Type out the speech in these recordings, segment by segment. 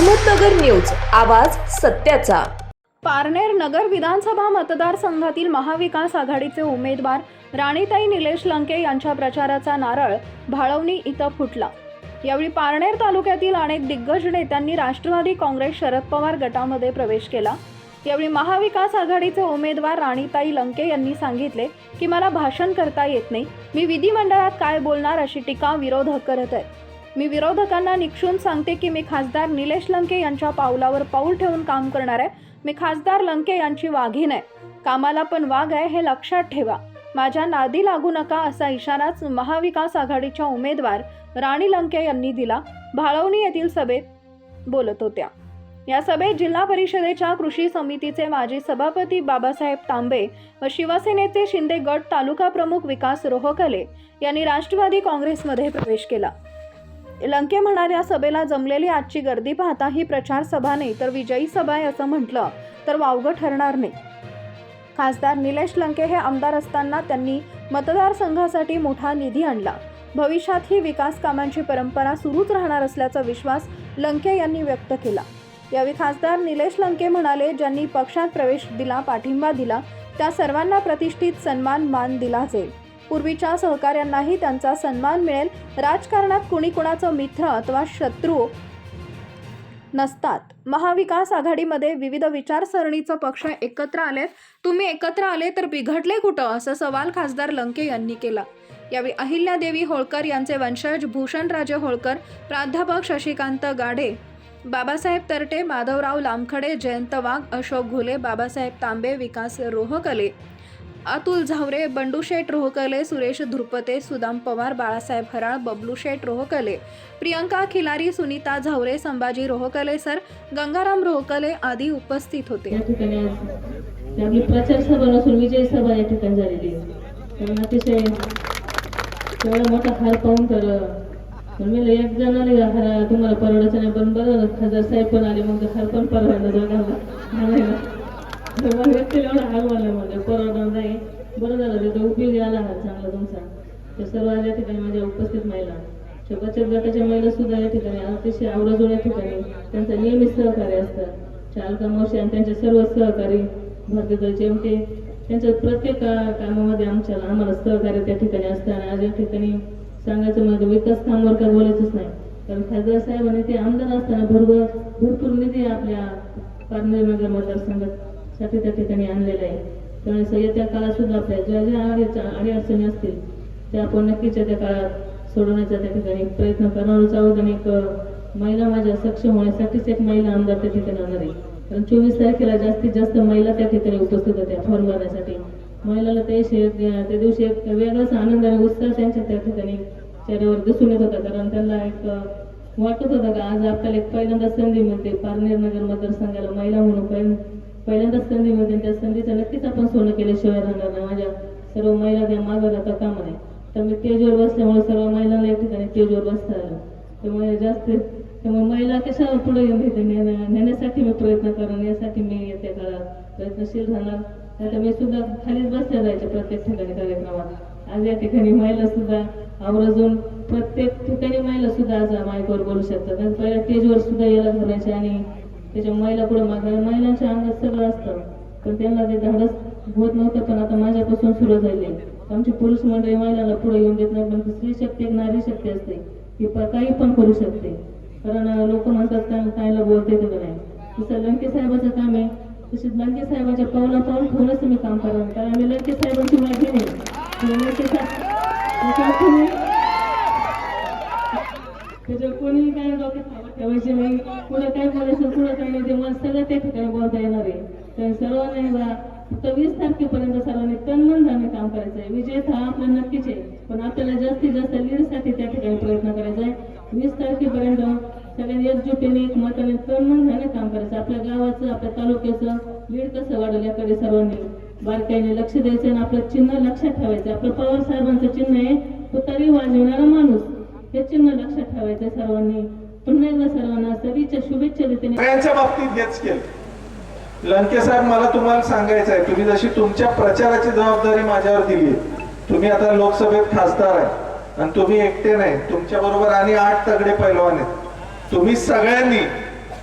Ahmednagar news आवाज सत्याचा. पारनेर नगर विधानसभा मतदारसंघातील महाविकास आघाडीचे उमेदवार राणीताई निलेश लंके यांच्या प्रचाराचा नारळ भाळवणी इथं फुटला. यावेळी पारनेर तालुक्यातील अनेक दिग्गज नेत्यांनी राष्ट्रवादी काँग्रेस शरद पवार गटामध्ये प्रवेश केला. यावेळी महाविकास आघाडीचे उमेदवार राणीताई लंके यांनी सांगितले की मला भाषण करता येत नाही. मी विधिमंडळात काय बोलणार अशी टीका विरोधक करत आहेत. मी विरोधकांना निक्षून सांगते की मी खासदार निलेश लंके यांच्या पावलावर पाऊल ठेवून काम करणार आहे. मी खासदार लंके यांची वाघीण आहे. कामाला पण वाघ आहे हे लक्षात ठेवा. माझ्या नादी लागू नका असा इशाराच महाविकास आघाडीच्या उमेदवार राणी लंके यांनी दिला. भाळवणी येथील सभेत बोलत होत्या. या सभेत जिल्हा परिषदेच्या कृषी समितीचे माजी सभापती बाबासाहेब तांबे व शिवसेनेचे शिंदे गट तालुका प्रमुख विकास रोहकले यांनी राष्ट्रवादी काँग्रेसमध्ये प्रवेश केला. लंके म्हणाल्या सभेला जमलेली आजची गर्दी पाहता ही प्रचार सभा नाही तर विजयी सभा आहे असं म्हटलं तर वावगं ठरणार नाही. खासदार निलेश लंके हे आमदार असताना त्यांनी मतदारसंघासाठी मोठा निधी आणला. भविष्यात ही विकास कामांची परंपरा सुरूच राहणार असल्याचा विश्वास लंके यांनी व्यक्त केला. यावेळी खासदार निलेश लंके म्हणाले ज्यांनी पक्षात प्रवेश दिला पाठिंबा दिला त्या सर्वांना प्रतिष्ठित सन्मान मान दिला जाईल. पूर्वीच्या सहकाऱ्यांनाही त्यांचा सन्मान मिळेल. राजकारणात कुणी कुणाचं मित्र अथवा शत्रू नसतात. महाविकास आघाडीमध्ये विविध विचारसरणीचं पक्ष एकत्र आले तुम्ही एकत्र आले तर बिघडले कुठं? असा सवाल खासदार लंके यांनी केला. यावेळी अहिल्यादेवी होळकर यांचे वंशज भूषणराजे होळकर प्राध्यापक शशिकांत गाढे बाबासाहेब तरटे माधवराव लामखडे जयंत वाघ अशोक घुले बाबासाहेब तांबे विकास रोहकले अतुल झावरे बंडूशेठ रोहकले सुरेश धुरपते सुदाम पवार बाळासाहेब हराळ बबलूशेठ रोहकले प्रियंका खिलारी सुनीता झावरे संभाजी रोहकले सर गंगाराम रोहकले आदी उपस्थित होते. आपली प्रचार सभा नसून विजय सभा या ठिकाणी झालेली कारण अतिशय एवढा मोठा हार पाहून तर पण मी एक जणाला हार तुम्हाला परवडायचं नाही पण बरं खासदार साहेब पण आले मग हार पण परवडला दोघांना एवढा हार मला म्हणजे परवडणार नाही बरं झालं तिथं उपयोगी आला हार चांगला तुमचा तर सर्व आज या ठिकाणी माझ्या उपस्थित महिला त्या बचत गटाच्या महिला सुद्धा या ठिकाणी अतिशय आवडजून या ठिकाणी त्यांचा नियमित सहकार्य असतात चालका मावशी आणि त्यांचे सर्व सहकारी भारतीय जेमते त्यांच्या प्रत्येक कामामध्ये आमच्याला आम्हाला सहकार्य त्या ठिकाणी असतं आणि आज या ठिकाणी सांगायचं म्हणजे विकास कामावर काय बोलायचंच नाही कारण खासदार साहेबांनी ते आमदार असताना भरपूर भरपूर निधी आपल्या पारनेर मतदारसंघात साठी त्या ठिकाणी आणलेला आहे. त्यामुळे येत्या काळात सुद्धा आपल्या ज्या ज्या अडी अडचणी असतील त्या आपण नक्कीच येत्या काळात सोडवण्याचा त्या ठिकाणी प्रयत्न करणारच आहोत. आणि एक महिला माझ्या सक्षम होण्यासाठीच एक महिला आमदार त्या ठिकाणी आणणार आहे. कारण चोवीस तारखेला जास्तीत जास्त महिला त्या ठिकाणी उपस्थित होत्या फॉर्म भरण्यासाठी. महिलाला ते त्या दिवशी एक वेगळाच आनंद आणि उत्साह त्यांच्या त्या ठिकाणी चेहऱ्यावर दिसून येत होता. कारण त्यांना एक वाटत होतं का आज आपल्याला एक पहिल्यांदा संधी मिळते. पारनेर नगर मतदारसंघाला महिला म्हणून पहिल्यांदाच संधी मिळते त्या संधीचं नक्कीच आपण सोनं केल्याशिवाय राहणार नाही. माझ्या सर्व महिला त्या मागं राहता कामा नाही तर मी तेजवर बसल्यामुळे सर्व महिलांना या ठिकाणी तेजवर बसता आलं. त्यामुळे जास्त त्यामुळे महिला कशा पुढे येऊन नेण्यासाठी मी प्रयत्न करेन यासाठी मी येत्या काळात प्रयत्नशील राहणार. आता मी सुद्धा खालीच बसल्या जायचे प्रत्येक ठिकाणी कार्यक्रमात. आज या ठिकाणी महिला सुद्धा आवर्जून प्रत्येक ठिकाणी महिला सुद्धा आज माईकवर बोलू शकतात. आणि पहिल्या स्टेजवर सुद्धा यायला धरायचे आणि त्याच्या महिला पुढे मागायला महिलांच्या अंगात सगळं असतं. पण त्यांना ते धाडस होत नव्हतं पण आता माझ्यापासून सुरू झाले. आमची पुरुष मंडळी महिलांना पुढे येऊन देत नाही पण स्त्री शक्ती एक नारी शक्ती असते. ती प- काही पण करू शकते. कारण लोक म्हणतात काय कायला बोलते ते नाही? तसं लंके साहेबाचं काम आहे. तसेच लंके साहेबाच्या पावला पाऊल ठेवूनच मी काम करावं कारण मी लंके साहेबांची माहिती नाही लंके साहेब त्याच्यावर कोणी काय डोक्यात हवा नाही पुढे काय बोलायचं पुढे काय नाही ते मला सगळं त्या ठिकाणी बोलता येणार आहे तर सर्वांनी फक्त वीस तारखेपर्यंत सर्वांनी तनमन धन काम करायचं आहे. विजय हा आपला नक्कीच आहे पण आपल्याला जास्तीत जास्त लीडसाठी त्या ठिकाणी प्रयत्न करायचा आहे. वीस तारखेपर्यंत सगळ्यांनी एकजुटीने एक मताने तनमन धन काम करायचं आपल्या गावाचं आपल्या तालुक्याचं लीड कसं वाढेल याकडे सर्वांनी बारकाईने लक्ष द्यायचं आणि आपलं चिन्ह लक्षात ठेवायचं आपलं पवार साहेबांचं चिन्ह आहे तुतारी वाजवणारा माणूस. हे चिन्ह लक्षात ठेवायचं सर्वांनी. पुन्हा एकदा सर्वांना सभेच्या शुभेच्छा देते सगळ्यांच्या बाबतीत हेच केलं. लंके साहेब मला तुम्हाला सांगायचं आहे तुम्ही जशी तुमच्या प्रचाराची जबाबदारी माझ्यावर दिली तुम्ही आता लोकसभेत खासदार आहे आणि तुम्ही एकटे नाही तुमच्या बरोबर आणि आठ तगडे पैलवान आहेत. तुम्ही सगळ्यांनी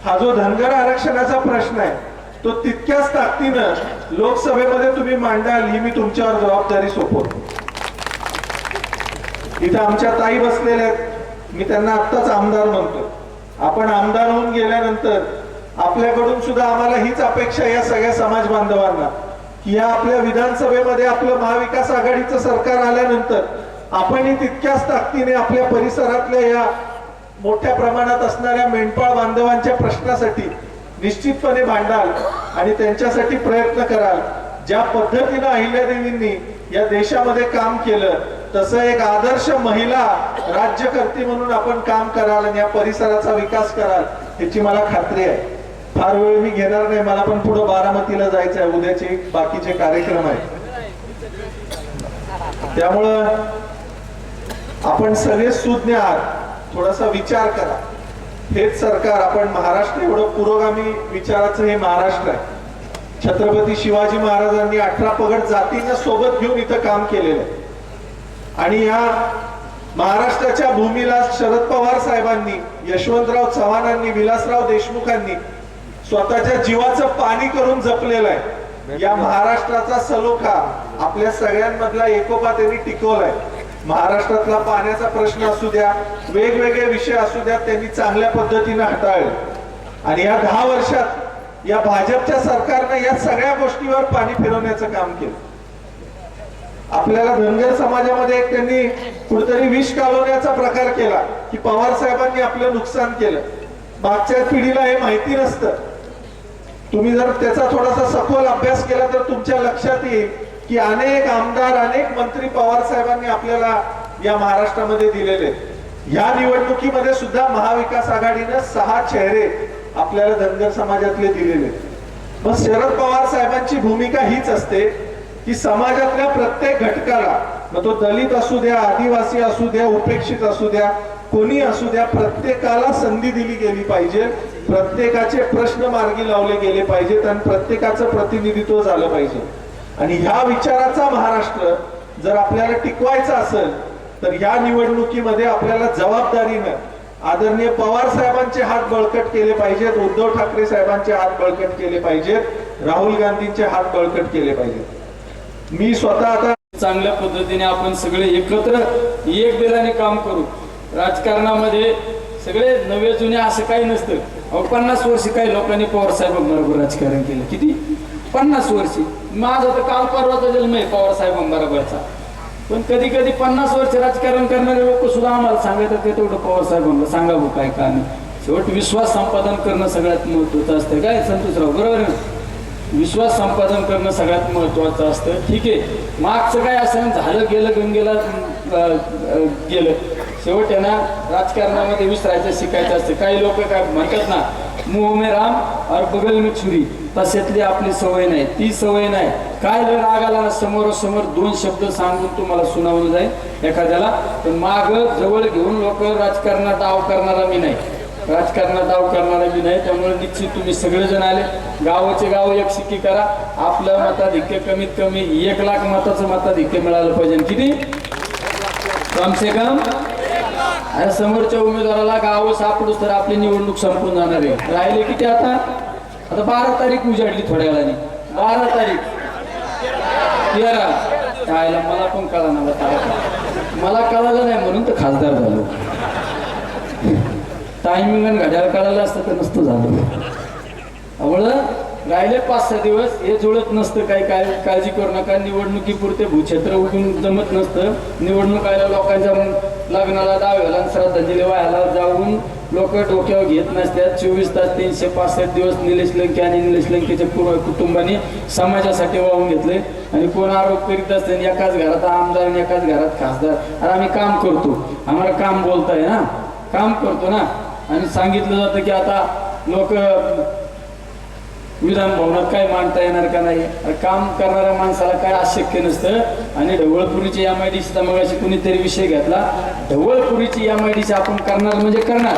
हा जो धनगर आरक्षणाचा प्रश्न आहे तो तितक्याच ताकदीनं लोकसभेमध्ये तुम्ही मांडाल ही मी तुमच्यावर जबाबदारी सोपवतो. इथं आमच्या ताई बसलेल्या आहेत. मी त्यांना आत्ताच आमदार म्हणतो. आपण आमदार होऊन गेल्यानंतर आपल्याकडून सुद्धा आम्हाला हीच अपेक्षा या सगळ्या समाज बांधवांना की या आपल्या विधानसभेमध्ये आपलं महाविकास आघाडीचं सरकार आल्यानंतर आपणही तितक्याच ताकदीने आपल्या परिसरातल्या या मोठ्या प्रमाणात असणाऱ्या मेंढपाळ बांधवांच्या प्रश्नासाठी निश्चितपणे भांडाल आणि त्यांच्यासाठी प्रयत्न कराल. ज्या पद्धतीनं अहिल्यादेवींनी या देशामध्ये काम केलं तसं एक आदर्श महिला राज्यकर्ती म्हणून आपण काम कराल आणि या परिसराचा विकास कराल याची मला खात्री आहे. फार वेळ मी घेणार नाही मला पण पुढे बारामतीला जायचं आहे. उद्याचे बाकीचे कार्यक्रम आहेत. त्यामुळं आपण सगळे सुज्ञ आहात थोडासा विचार करा. हेच सरकार आपण महाराष्ट्र एवढं पुरोगामी विचाराचं हे महाराष्ट्र आहे. छत्रपती शिवाजी महाराजांनी अठरा पगड जातींना सोबत घेऊन इथं काम केलेलं आहे. आणि या महाराष्ट्राच्या भूमीला शरद पवार साहेबांनी यशवंतराव चव्हाणांनी विलासराव देशमुखांनी स्वतःच्या जीवाचं पाणी करून जपलेलं आहे. या महाराष्ट्राचा सलोखा आपल्या सगळ्यांमधला एकोपा त्यांनी टिकवलाय. महाराष्ट्रातला पाण्याचा प्रश्न असू द्या वेगवेगळे विषय असू द्या त्यांनी चांगल्या पद्धतीने हाताळले. आणि या दहा वर्षात या भाजपच्या सरकारनं या सगळ्या गोष्टीवर पाणी फिरवण्याचं काम केलं. आपल्याला धनगर समाजामध्ये एक त्यांनी कुठेतरी विष कालवण्याचा प्रकार केला की पवार साहेबांनी आपलं नुकसान केलं. मागच्या पिढीला हे माहिती नसतं. तुम्ही जर त्याचा थोडासा सखोल अभ्यास केला तर तुमच्या लक्षात येईल की अनेक आमदार अनेक मंत्री पवार साहेबांनी आपल्याला या महाराष्ट्रामध्ये दिलेले. या निवडणुकीमध्ये सुद्धा महाविकास आघाडीनं सहा चेहरे आपल्याला धनगर समाजातले दिलेले. मग शरद पवार साहेबांची भूमिका हीच असते की समाजातल्या प्रत्येक घटकाला मग तो दलित असू द्या आदिवासी असू द्या उपेक्षित असू द्या कोणी असू द्या प्रत्येकाला संधी दिली गेली पाहिजे प्रत्येकाचे प्रश्न मार्गी लावले गेले पाहिजेत आणि प्रत्येकाचं प्रतिनिधित्व झालं पाहिजे. आणि ह्या विचाराचा महाराष्ट्र जर आपल्याला टिकवायचा असेल तर ह्या निवडणुकीमध्ये आपल्याला जबाबदारीनं आदरणीय पवार साहेबांचे हात बळकट केले पाहिजेत उद्धव ठाकरे साहेबांचे हात बळकट केले पाहिजेत राहुल गांधींचे हात बळकट केले पाहिजेत. मी स्वतः आता चांगल्या पद्धतीने आपण सगळे एकत्र एक दिलाने काम करू. राजकारणामध्ये सगळे नवे जुने असं काही नसतं. अहो पन्नास वर्ष काही लोकांनी पवार साहेबांबरोबर राजकारण केलं. किती? पन्नास वर्षी. माझा तर काल परवाचा जन्म आहे पवार साहेबांबरोबरचा. पण कधी कधी पन्नास वर्ष राजकारण करणारे लोक सुद्धा आम्हाला सांगतात ते तेवढं पवार साहेबांना सांगा काय का नाही शेवट विश्वास संपादन करणं सगळ्यात महत्वाचं असतं. काय संतोषराव? बरोबर आहे विश्वास संपादन करणं सगळ्यात महत्वाचं असतं. ठीक आहे. मागचं काय असं झालं गेलं गंगेला गेलं. शेवट यांना राजकारणामध्ये विसरायचं शिकायचं असतं. काही लोक काय म्हणतात ना मुह में राम और बगल में छुरी. तशातली आपली सवय नाही. ती सवय नाही. काय जर राग आला ना समोरासमोर दोन शब्द सांगून तुम्हाला सुनावलं जाईल एखाद्याला. पण माग जवळ घेऊन लोक राजकारणात डाव करणारा मी नाही. राजकारणात दाव करणारा मी नाही त्यामुळे निश्चित तुम्ही सगळेजण आले. गावाचे गाव एक शिक्की करा. आपलं मताधिक्य कमीत कमी एक लाख मताचं मताधिक्य मिळालं पाहिजे. किती? कम से कम. अरे समोरच्या उमेदवाराला गाव सापडूच तर आपली निवडणूक संपून जाणार आहे. राहिले किती आता? आता बारा तारीख उजाडली थोड्या वेळाने बारा तारीख. तेरा. राहायला मला पण कळा ना मला कळालं नाही म्हणून तर खासदार झालो. टायमिंग आणि घड्याळ काढायला असतं तर नसतं झालं. त्यामुळं राहिले पाच सहा दिवस हे जुळत नसतं काही काय काळजी करू नका. निवडणुकीपुरते भूक्षेत्र उठून जमत नसतं. निवडणूक आल्या लोकांच्या लग्नाला दाव्याला श्रद्धांजली व्हायला जाऊन लोक डोक्यावर घेत नसतात. चोवीस तास तीनशे पासष्ट दिवस निलेश लंके आणि निलेश लंकेच्या पूर्व कुटुंबाने समाजासाठी वाहून घेतले. आणि कोण आरोप करीत असते आणि एकाच घरात आमदार आणि एकाच घरात खासदार. अरे आम्ही काम करतो. आम्हाला काम बोलताय ना? काम करतो ना? आणि सांगितलं जातं की आता लोक विधान भवनात काय मांडता येणार का नाही? अरे काम करणाऱ्या माणसाला काय अशक्य नसतं. आणि ढवळपुरीची एम आय डी सीचा मगाशी कुणीतरी विषय घेतला. ढवळपुरीची एम आय डी आपण करणार म्हणजे करणार.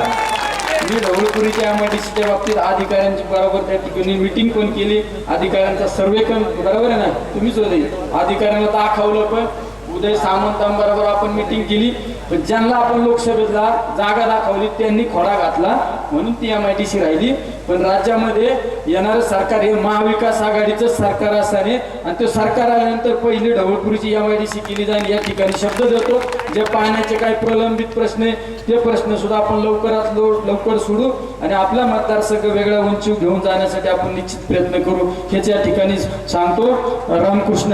मी ढवळपुरीच्या एम आय डीसीच्या बाबतीत अधिकाऱ्यांची बरोबर त्या ठिकाणी मिटिंग पण केली. अधिकाऱ्यांचा सर्वे पण बरोबर आहे ना? तुम्हीच होते. अधिकाऱ्यांना तर आखावलं पण. उदय सामंतांबरोबर आपण मिटिंग केली. पण ज्यांना आपण लोकसभेला जागा दाखवली त्यांनी खोडा घातला. म्हणून ती एम आय डी सी राहिली. पण राज्यामध्ये येणारं सरकार हे महाविकास आघाडीचं सरकार असताना आणि ते सरकार आल्यानंतर पहिली ढवळपुरीची एम आय डी सी केली जाईल या ठिकाणी शब्द देतो. जे पाण्याचे काही प्रलंबित प्रश्न आहे ते प्रश्न सुद्धा आपण लवकरात लव- लवकर सोडू आणि आपला मतदारसंघ वेगळ्या उंची घेऊन जाण्यासाठी आपण निश्चित प्रयत्न करू. हेच या ठिकाणी सांगतो. रामकृष्ण